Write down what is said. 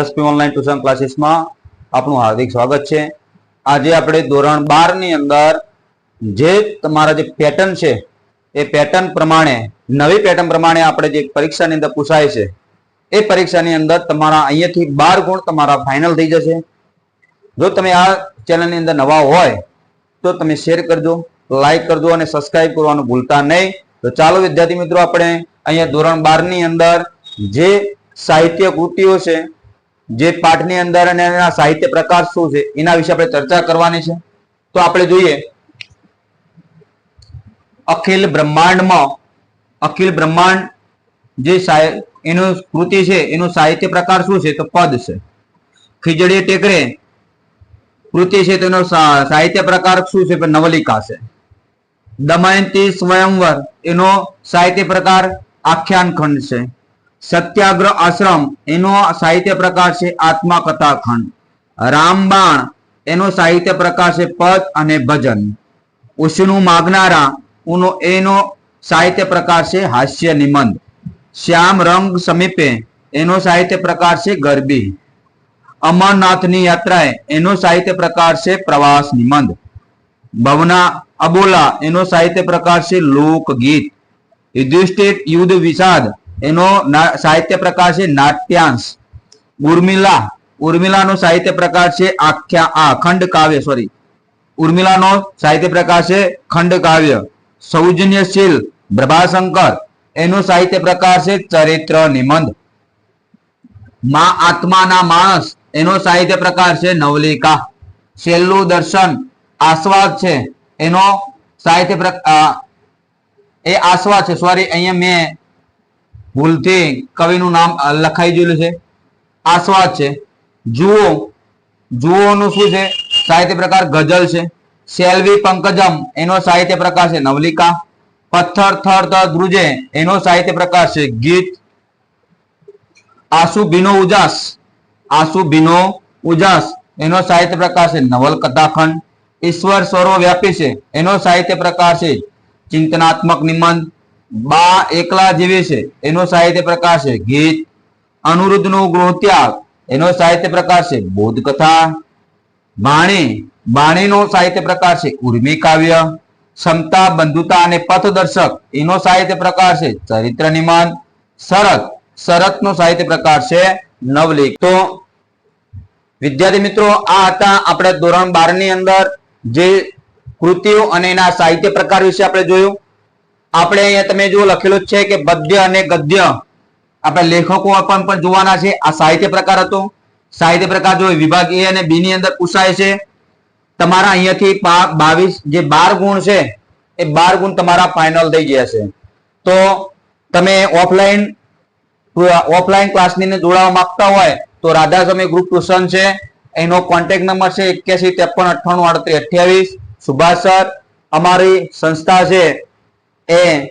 SP online tuition ક્લાસીસમાં આપનું હાર્દિક સ્વાગત છે. આજે આપણે ધોરણ બારની અંદર જે તમારા જે પેટર્ન છે, એ પેટર્ન પ્રમાણે, નવી પેટર્ન પ્રમાણે આપણે જે પરીક્ષાની અંદર પૂછાય છે, એ પરીક્ષાની અંદર તમારા અહીંયાથી બાર ગુણ તમારા ફાઇનલ થઈ જશે. જો તમે આ ચેનલની અંદર નવા હોય, તો તમે શેર કરજો લાઈક કરજો અને સબસ્ક્રાઇબ કરવાનું ભૂલતા નહીં. તો ચાલો વિદ્યાર્થી મિત્રો, આપણે અહીંયા ધોરણ બારની અંદર જે સાહિત્ય કૃતિઓ છે જે પાઠની અંદર અને એના સાહિત્ય પ્રકાર શું છે, એના વિશે આપણે ચર્ચા કરવાની છે. તો આપણે જોઈએ, અખિલ બ્રહ્માંડમાં, અખિલ બ્રહ્માંડ જે એનું કૃતિ છે, એનું સાહિત્ય પ્રકાર શું છે, તો પદ છે. ખીજડી ટેકરે, કૃતિ છે તેનો સાહિત્ય પ્રકાર શું છે નવલિકા છે. દમયંતી સ્વયંવર, એનો સાહિત્ય પ્રકાર આખ્યાન ખંડ છે. સત્યાગ્રહ આશ્રમ, એનો સાહિત્ય પ્રકાર છે આત્મકથા ખંડ રામબાણ, એનો સાહિત્ય પ્રકાર છે પદ અને ભજન. ઉષ્ણુ માગનારા, ઉનો, એનો સાહિત્ય પ્રકાર છે હાસ્ય નિબંધ. શ્યામ રંગ સમીપે, એનો સાહિત્ય પ્રકાર છે ગરબી. અમરનાથની યાત્રાએ, એનો સાહિત્ય પ્રકાર છે પ્રવાસ નિબંધ. ભવના અબોલા, એનો સાહિત્ય પ્રકાર છે લોકગીત. યુધિષ્ઠિર યુદ્ધ વિષાદ એનો સાહિત્ય પ્રકાર છે નાટ્યાંશ. ઉર્મિલા, ઉર્મિલાનો સાહિત્ય પ્રકાર છે આખ્યા આ, ખંડ કાવ્ય સોરી ઉર્મિલાનો સાહિત્ય પ્રકાર છે ખંડ કાવ્ય. સૌજન્યશીલ, પ્રભાશંકર. એનો સાહિત્ય પ્રકાર છે ચરિત્ર નિબંધ. મા આત્માના માણસ. એનો સાહિત્ય પ્રકાર છે નવલિકા. છેલ્લું દર્શન આસ્વાદ છે. એનો સાહિત્ય પ્રકાર એ આસ્વાદ છે. સોરી અહીંયા મેં ભૂલથી કવિનું નામ લખાઈ ગયેલું છે. આસ્વાદ છે. જુઓ. જુઓનું શું છે? સાહિત્ય પ્રકાર ગઝલ છે. સેલ્વી પંકજમ, એનો સાહિત્ય પ્રકાર છે નવલિકા. પથ્થર, થર તર ધ્રુજે, એનો સાહિત્ય પ્રકાર છે ગીત. આસુ ભીનો ઉજાસ. આસુ ભીનો ઉજાસ, એનો સાહિત્ય પ્રકાર છે નવલકથા ખંડ ઈશ્વર સર્વવ્યાપી છે, એનો સાહિત્ય પ્રકાર છે ચિંતનાત્મક નિબંધ. બા એકલા જીવે છે, એનો સાહિત્ય પ્રકાર છે ગીત, અનુરુદ્ધનો ગૃહત્યાગ, એનો સાહિત્ય પ્રકાર છે બોધ કથા વાણી બાણીનો સાહિત્ય પ્રકાર છે ઉર્મી કાવ્ય ક્ષમતા બંધુતા અને પથદર્શક એનો સાહિત્ય પ્રકાર છે ચરિત્ર નિમાન, શરત, શરતનો સાહિત્ય પ્રકાર છે નવલિક તો વિદ્યાર્થી મિત્રો, આ હતા આપણે ધોરણ બારની અંદર જે કૃતિઓ અને એના સાહિત્ય પ્રકાર વિશે આપણે જોયું. આપણે અહીંયા તમે જો લખેલું છે કે પદ્ય અને ગદ્ય. આપણે લેખકો પણ જોવાના છે. આ સાહિત્ય પ્રકાર હતો. સાહિત્ય પ્રકાર જો વિભાગ એ અને બી ની અંદર પૂછાય છે, તમારા અહીંયાથી બાવીસ, જે બાર ગુણ છે, એ બાર ગુણ તમારા ફાઇનલ થઈ ગયા છે. તો તમે ઓફલાઈન ઓફલાઈન ક્લાસની જોડાવા માંગતા હોય, તો રાધા સમય ગ્રુપ ટ્યુશન છે. એનો કોન્ટેક્ટ નંબર છે એક્યાસી, ત્રેપન, અઠ્ઠાણું, આડત્રીસ, અઠ્યાવીસ. સુભાષ સર અમારી સંસ્થા છે. એ